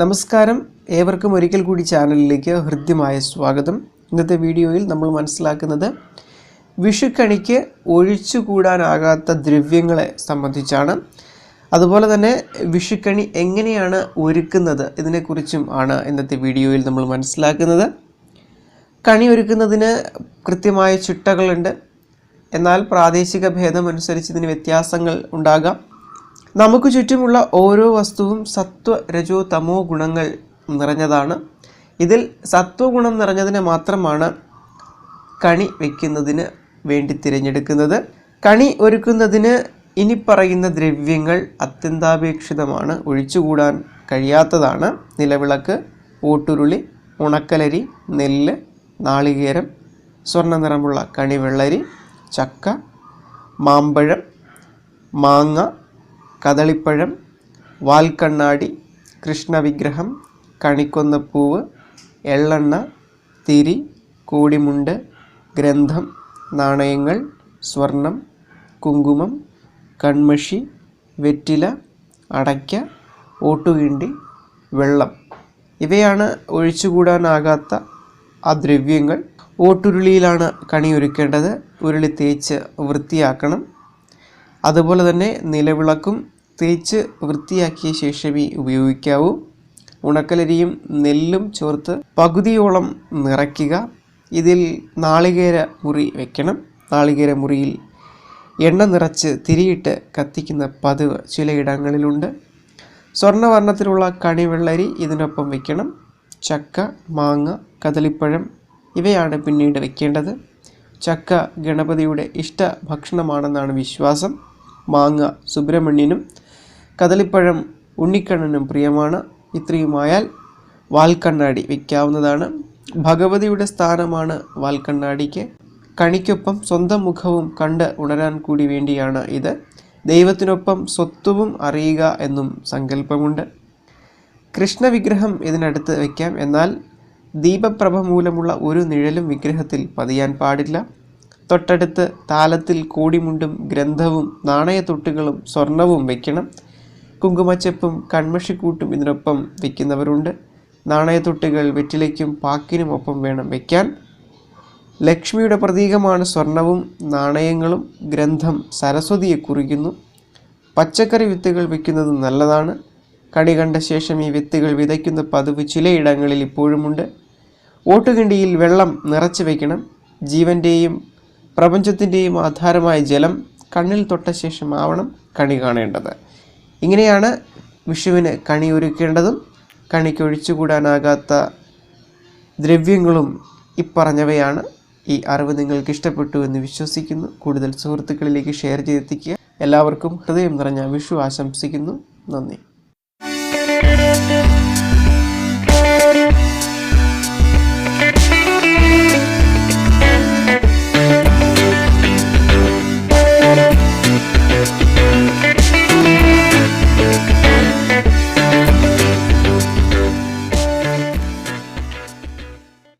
നമസ്കാരം. ഏവർക്കും ഒരിക്കൽ കൂടി ചാനലിലേക്ക് ഹൃദ്യമായ സ്വാഗതം. ഇന്നത്തെ വീഡിയോയിൽ നമ്മൾ മനസ്സിലാക്കുന്നത് വിഷുക്കണിക്ക് ഒഴിച്ചുകൂടാനാകാത്ത ദ്രവ്യങ്ങളെ സംബന്ധിച്ചാണ്. അതുപോലെ തന്നെ വിഷുക്കണി എങ്ങനെയാണ് ഒരുക്കുന്നത് ഇതിനെക്കുറിച്ചും ആണ് ഇന്നത്തെ വീഡിയോയിൽ നമ്മൾ മനസ്സിലാക്കുന്നത്. കണി ഒരുക്കുന്നതിന് കൃത്യമായ ചിട്ടകളുണ്ട്. എന്നാൽ പ്രാദേശിക ഭേദമനുസരിച്ച് ഇതിന് വ്യത്യാസങ്ങൾ ഉണ്ടാകാം. നമുക്ക് ചുറ്റുമുള്ള ഓരോ വസ്തുവും സത്വ രജോ തമോ ഗുണങ്ങൾ നിറഞ്ഞതാണ്. ഇതിൽ സത്വഗുണം നിറഞ്ഞതിനെ മാത്രമാണ് കണി വയ്ക്കുന്നതിന് വേണ്ടി തിരഞ്ഞെടുക്കുന്നത്. കണി ഒരുക്കുന്നതിന് ഇനി പറയുന്ന ദ്രവ്യങ്ങൾ അത്യന്താപേക്ഷിതമാണ് ഒഴിച്ചുകൂടാൻ കഴിയാത്തതാണ്. നിലവിളക്ക് ഓട്ടുരുളി ഉണക്കലരി നെല്ല് നാളികേരം സ്വർണ നിറമുള്ള കണിവെള്ളരി ചക്ക മാമ്പഴം മാങ്ങ കദളിപ്പഴം വാൽക്കണ്ണാടി കൃഷ്ണവിഗ്രഹം കണിക്കൊന്നപ്പൂവ് എള്ളെണ്ണ തിരി കൂടിമുണ്ട് ഗ്രന്ഥം നാണയങ്ങൾ സ്വർണം കുങ്കുമം കൺമഷി വെറ്റില അടയ്ക്ക ഓട്ടുകിണ്ടി വെള്ളം. ഇവയാണ് ഒഴിച്ചുകൂടാനാകാത്ത ആ ദ്രവ്യങ്ങൾ ഓട്ടുരുളിയിലാണ് കണി ഒരുക്കേണ്ടത് ഉരുളി തേച്ച് വൃത്തിയാക്കണം. അതുപോലെ തന്നെ നിലവിളക്കും തേച്ച് വൃത്തിയാക്കിയ ശേഷമേ ഉപയോഗിക്കാവൂ. ഉണക്കലരിയും നെല്ലും ചേർത്ത് പകുതിയോളം നിറയ്ക്കുക. ഇതിൽ നാളികേര മുറി വെക്കണം. നാളികേര മുറിയിൽ എണ്ണ നിറച്ച് തിരിയിട്ട് കത്തിക്കുന്ന പതിവ് ചിലയിടങ്ങളിലുണ്ട് സ്വർണവർണത്തിലുള്ള കണിവെള്ളരി ഇതിനൊപ്പം വെക്കണം. ചക്ക മാങ്ങ കദളിപ്പഴം ഇവയാണ് പിന്നീട് വെക്കേണ്ടത്. ചക്ക ഗണപതിയുടെ ഇഷ്ട ഭക്ഷണമാണെന്നാണ് വിശ്വാസം. മാങ്ങ സുബ്രഹ്മണ്യനും കദളിപ്പഴം ഉണ്ണിക്കണ്ണനും പ്രിയമാണ്. ഇത്രയുമായാൽ വാൽക്കണ്ണാടി വയ്ക്കാവുന്നതാണ്. ഭഗവതിയുടെ സ്ഥാനമാണ് വാൽക്കണ്ണാടിക്ക്. കണിക്കൊപ്പം സ്വന്തം മുഖവും കണ്ട് ഉണരാൻ കൂടി വേണ്ടിയാണ് ഇത്. ദൈവത്തിനൊപ്പം സ്വത്വവും അറിയുക എന്നും സങ്കല്പമുണ്ട്. കൃഷ്ണവിഗ്രഹം ഇതിനടുത്ത് വയ്ക്കാം. എന്നാൽ ദീപപ്രഭ മൂലമുള്ള ഒരു നിഴലും വിഗ്രഹത്തിൽ പതിയാൻ പാടില്ല. തൊട്ടടുത്ത് താലത്തിൽ കൂടിമുണ്ടും ഗ്രന്ഥവും നാണയത്തൊട്ടുകളും സ്വർണവും വയ്ക്കണം കുങ്കുമച്ചപ്പും കൺമഷിക്കൂട്ടും ഇതിനൊപ്പം വയ്ക്കുന്നവരുണ്ട് നാണയത്തൊട്ടുകൾ വെറ്റിലയ്ക്കും പാക്കിനും ഒപ്പം വേണം വയ്ക്കാൻ ലക്ഷ്മിയുടെ പ്രതീകമാണ് സ്വർണവും നാണയങ്ങളും. ഗ്രന്ഥം സരസ്വതിയെ കുറിക്കുന്നു. പച്ചക്കറി വിത്തുകൾ വയ്ക്കുന്നത് നല്ലതാണ്. കണി കണ്ട ശേഷം ഈ വിത്തുകൾ വിതയ്ക്കുന്ന പതിവ് ചിലയിടങ്ങളിൽ ഇപ്പോഴുമുണ്ട്. ഓട്ടുകിണ്ടിയിൽ വെള്ളം നിറച്ചു വയ്ക്കണം ജീവന്റെയും പ്രപഞ്ചത്തിന്റെയും ആധാരമായ ജലം കണ്ണിൽ തൊട്ട ശേഷമാവണം കണി കാണേണ്ടത്. ഇങ്ങനെയാണ് വിഷുവിന് കണി ഒരുക്കേണ്ടതും കണിക്ക് ഒഴിച്ചുകൂടാനാകാത്ത ദ്രവ്യങ്ങളും ഇപ്പറഞ്ഞവയാണ്. ഈ അറിവ് നിങ്ങൾക്ക് ഇഷ്ടപ്പെട്ടു എന്ന് വിശ്വസിക്കുന്നു. കൂടുതൽ സുഹൃത്തുക്കളിലേക്ക് ഷെയർ ചെയ്തെത്തിക്കുക. എല്ലാവർക്കും ഹൃദയം നിറഞ്ഞ വിഷു ആശംസിക്കുന്നു. നന്ദി.